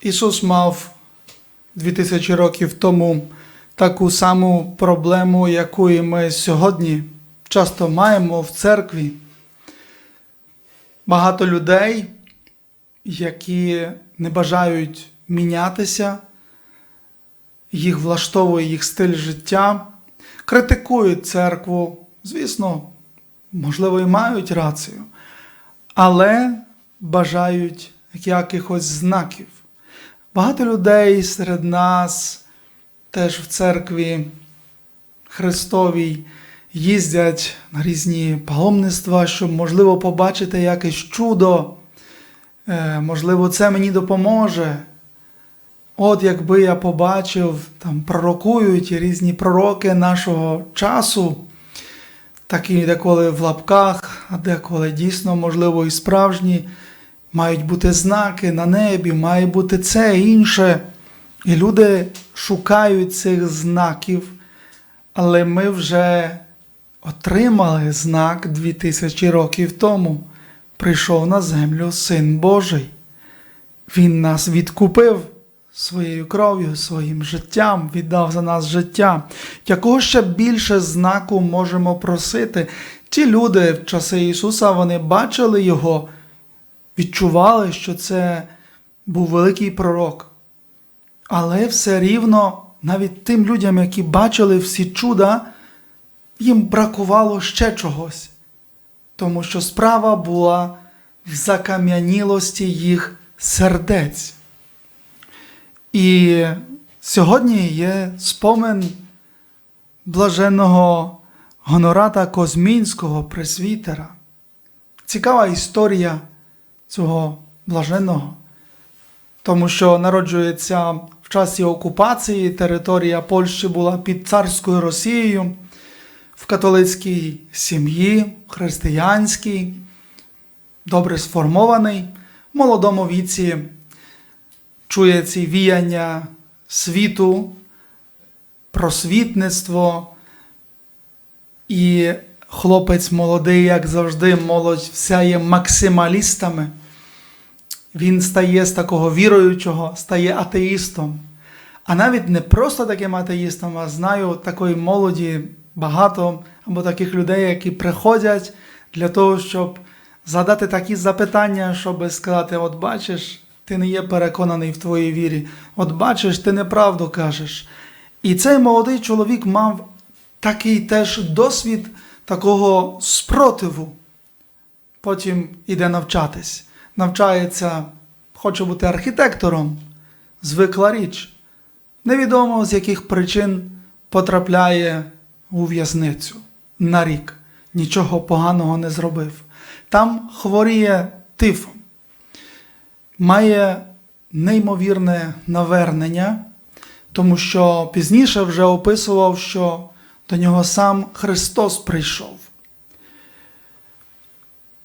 Ісус мав 2000 років тому таку саму проблему, яку і ми сьогодні часто маємо в церкві. Багато людей, які не бажають мінятися, їх влаштовує їх стиль життя, критикують церкву. Звісно, можливо, і мають рацію, але бажають якихось знаків. Багато людей серед нас теж в церкві Христовій їздять на різні паломництва, щоб, можливо, побачити якесь чудо. Е, Можливо, це мені допоможе. От якби я побачив, там пророкують різні пророки нашого часу, такі деколи в лапках, а деколи дійсно, можливо, і справжні. Мають бути знаки на небі, має бути це інше. І люди шукають цих знаків, але ми вже отримали знак 2000 років тому. Прийшов на землю Син Божий. Він нас відкупив своєю кров'ю, своїм життям, віддав за нас життя. Якого ще більше знаку можемо просити? Ті люди в часи Ісуса вони бачили Його, відчували, що це був великий пророк. Але все рівно, навіть тим людям, які бачили всі чуда, їм бракувало ще чогось, тому що справа була в закам'янілості їх сердець. І сьогодні є спомин блаженого Гонората Козмінського пресвітера. Цікава історія цього блаженого, тому що народжується в часі окупації, територія Польщі була під царською Росією, в католицькій сім'ї, християнській, добре сформований, в молодому віці чує ці віяння світу, просвітництво, і хлопець молодий, як завжди, молодь вся є максималістами. Він стає з такого віруючого, стає атеїстом. А навіть не просто таким атеїстом, а знаю такої молоді багато або таких людей, які приходять для того, щоб задати такі запитання, щоб сказати: от бачиш, ти не є переконаний в твоїй вірі, от бачиш, ти неправду кажеш. І цей молодий чоловік мав такий теж досвід такого спротиву. Потім іде навчатись. Навчається, хоче бути архітектором, звикла річ. Невідомо з яких причин потрапляє у в'язницю на рік. Нічого поганого не зробив. Там хворіє тифом, має неймовірне навернення, тому що пізніше вже описував, що до нього сам Христос прийшов.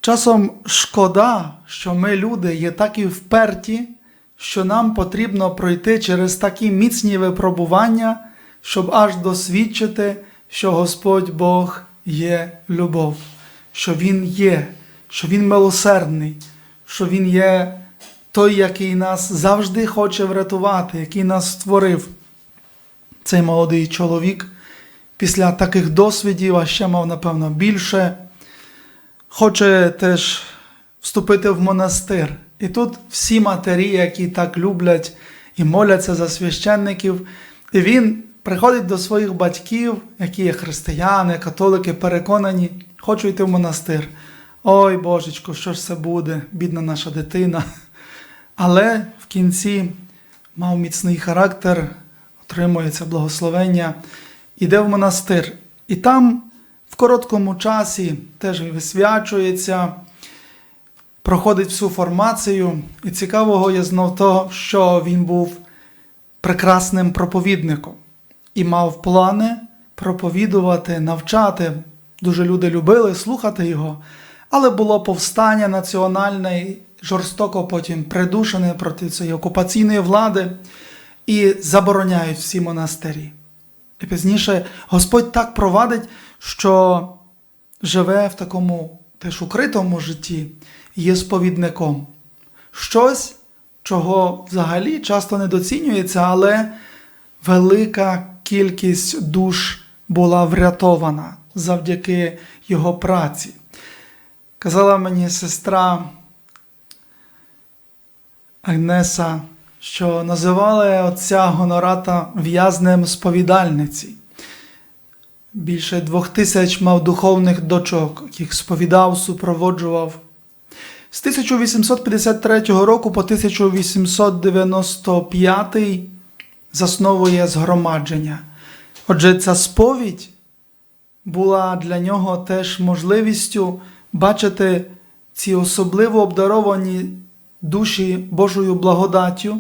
Часом шкода, що ми, люди, є такі вперті, що нам потрібно пройти через такі міцні випробування, щоб аж досвідчити, що Господь Бог є любов, що Він є, що Він милосердний, що Він є той, який нас завжди хоче врятувати, який нас створив. Цей молодий чоловік після таких досвідів, а ще мав, напевно, більше, хоче теж вступити в монастир. І тут всі матері, які так люблять і моляться за священників, і він приходить до своїх батьків, які є християни, католики, переконані, хочу йти в монастир. Ой, Божечко, що ж це буде, бідна наша дитина. Але в кінці мав міцний характер, отримує це благословення, іде в монастир. І там в короткому часі теж висвячується, проходить всю формацію. І цікавого є знов того, що він був прекрасним проповідником і мав плани проповідувати, навчати. Дуже люди любили слухати його, але було повстання національне, і жорстоко потім придушене проти цієї окупаційної влади і забороняють всі монастирі. І пізніше Господь так провадить, що живе в такому теж укритому житті, є сповідником. Щось чого взагалі часто недоцінюється, але велика кількість душ була врятована завдяки його праці. Казала мені сестра Агнеса, що називали отця Гонората в'язнем сповідальниці. Більше двох тисяч мав духовних дочок, яких сповідав, супроводжував. З 1853 року по 1895 засновує згромадження. Отже, ця сповідь була для нього теж можливістю бачити ці особливо обдаровані душі Божою благодаттю,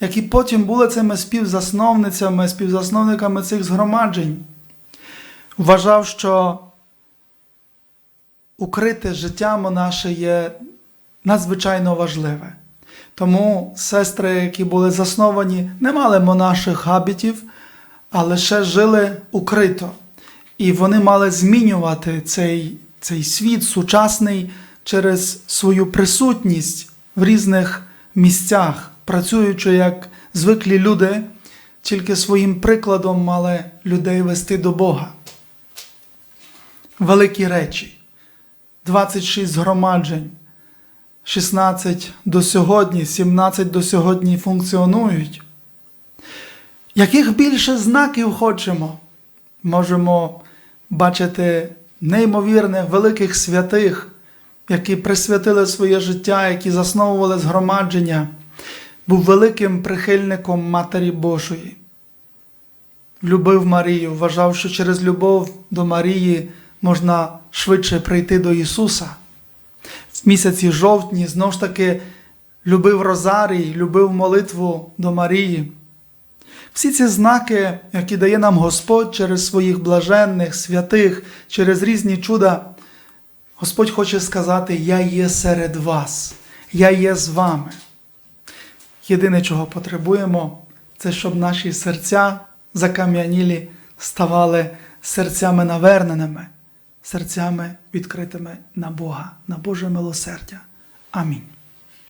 які потім були цими співзасновницями, співзасновниками цих згромаджень. Вважав, що укрите життя монаше є надзвичайно важливе. Тому сестри, які були засновані, не мали монаших габітів, а лише жили укрито. І вони мали змінювати цей, цей світ сучасний через свою присутність в різних місцях, працюючи як звиклі люди, тільки своїм прикладом мали людей вести до Бога. Великі речі, 26 згромаджень, 16 до сьогодні, 17 до сьогодні функціонують. Яких більше знаків хочемо? Можемо бачити неймовірних великих святих, які присвятили своє життя, які засновували згромадження, був великим прихильником Матері Божої. Любив Марію, вважав, що через любов до Марії можна швидше прийти до Ісуса. В місяці жовтні знову ж таки любив Розарій, любив молитву до Марії. Всі ці знаки, які дає нам Господь через своїх блаженних, святих, через різні чуда, Господь хоче сказати: Я є серед вас, я є з вами. Єдине, чого потребуємо, це щоб наші серця закам'янілі ставали серцями наверненими, серцями відкритими на Бога, на Боже милосердя. Амінь.